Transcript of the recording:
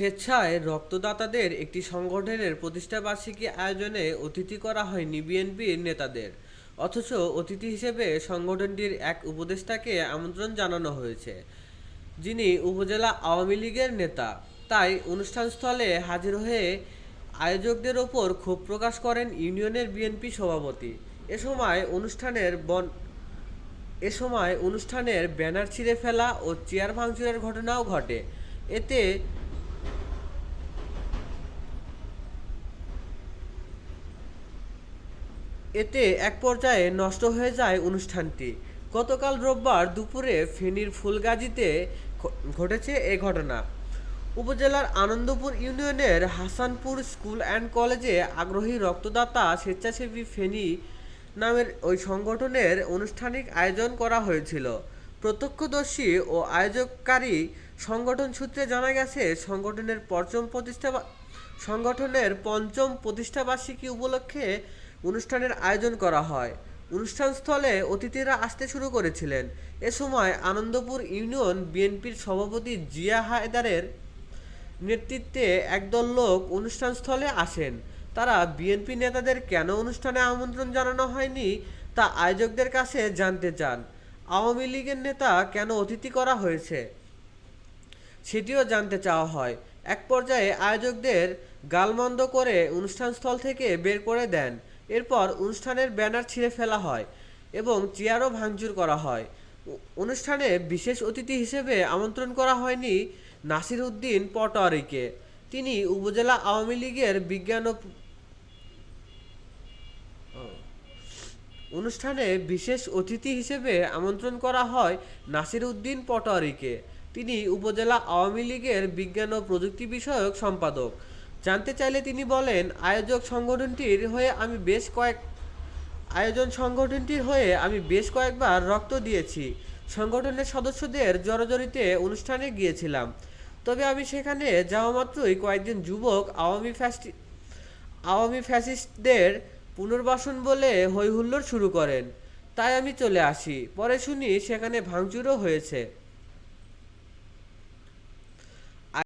স্বেচ্ছায় রক্তদাতাদের একটি সংগঠনের প্রতিষ্ঠাবার্ষিকী আয়োজনে অতিথি করা হয়নি বিএনপির নেতাদের। অথচ অতিথি হিসেবে সংগঠনটির এক উপদেষ্টাকে আমন্ত্রণ জানানো হয়েছে। যিনি উপজেলা আওয়ামী লীগের নেতা। তাই অনুষ্ঠানস্থলে হাজির হয়ে আয়োজকদের ওপর ক্ষোভ প্রকাশ করেন ইউনিয়নের বিএনপি সভাপতি। এ সময় অনুষ্ঠানের বন এ সময় অনুষ্ঠানের ব্যানার ছিঁড়ে ফেলা ও চেয়ার ভাঙচুরের ঘটনাও ঘটে। এতে এতে এক পর্যায়ে নষ্ট হয়ে যায় অনুষ্ঠানটি। গতকাল রোববার দুপুরে ফেনীর ফুলগাজীতে ঘটেছে এ ঘটনা। উপজেলার আনন্দপুর ইউনিয়নের হাসানপুর স্কুল অ্যান্ড কলেজে আগ্রহী রক্তদাতা স্বেচ্ছাসেবী ফেনী নামের ওই সংগঠনের আনুষ্ঠানিক আয়োজন করা হয়েছিল। প্রত্যক্ষদর্শী ও আয়োজককারী সংগঠন সূত্রে জানা গেছে, সংগঠনের পঞ্চম প্রতিষ্ঠা সংগঠনের পঞ্চম প্রতিষ্ঠাবার্ষিকী উপলক্ষে অনুষ্ঠানের আয়োজন করা হয়। অনুষ্ঠানস্থলে অতিথিরা আসতে শুরু করেছিলেন। এ সময় আনন্দপুর ইউনিয়ন বিএনপির সভাপতি জিয়া হায়দারের নেতৃত্বে একদল লোক অনুষ্ঠানস্থলে আসেন। তারা বিএনপি নেতাদের কেন অনুষ্ঠানে আমন্ত্রণ জানানো হয়নি তা আয়োজকদের কাছে জানতে চান। আওয়ামী লীগের নেতা কেন অতিথি করা হয়েছে সেটিও জানতে চাওয়া হয়। এক পর্যায়ে আয়োজকদের গালমন্দ করে অনুষ্ঠানস্থল থেকে বের করে দেন। এরপর অনুষ্ঠানের ব্যানার ছিঁড়ে ফেলা হয় এবং চেয়ারও ভাঙচুর করা হয়। অনুষ্ঠানে বিশেষ অতিথি হিসেবে আমন্ত্রণ করা হয়নি নাসির উদ্দিন পটোয়ারিকে। তিনি উপজেলা আওয়ামী লীগের বিজ্ঞান অনুষ্ঠানে বিশেষ অতিথি হিসেবে আমন্ত্রণ করা হয় নাসির উদ্দিন পটোয়ারিকে। তিনি উপজেলা আওয়ামী লীগের বিজ্ঞান ও প্রযুক্তি বিষয়ক সম্পাদক। জানতে চাইলে তিনি বলেন, আয়োজক সংগঠনটির হয়ে আমি বেশ কয়েক, আয়োজন সংগঠনটির হয়ে আমি বেশ কয়েকবার রক্ত দিয়েছি। সংগঠনের সদস্যদের জড়জড়িতে অনুষ্ঠানে গিয়েছিলাম। তবে আমি সেখানে যাওয়া মাত্রই কয়েকজন যুবক আওয়ামী ফ্যাস্টি আওয়ামী ফ্যাসিস্টদের পুনর্বাসন বলে হৈহুল্লোড় শুরু করেন। তাই আমি চলে আসি। পরে শুনি সেখানে ভাঙচুরও হয়েছে।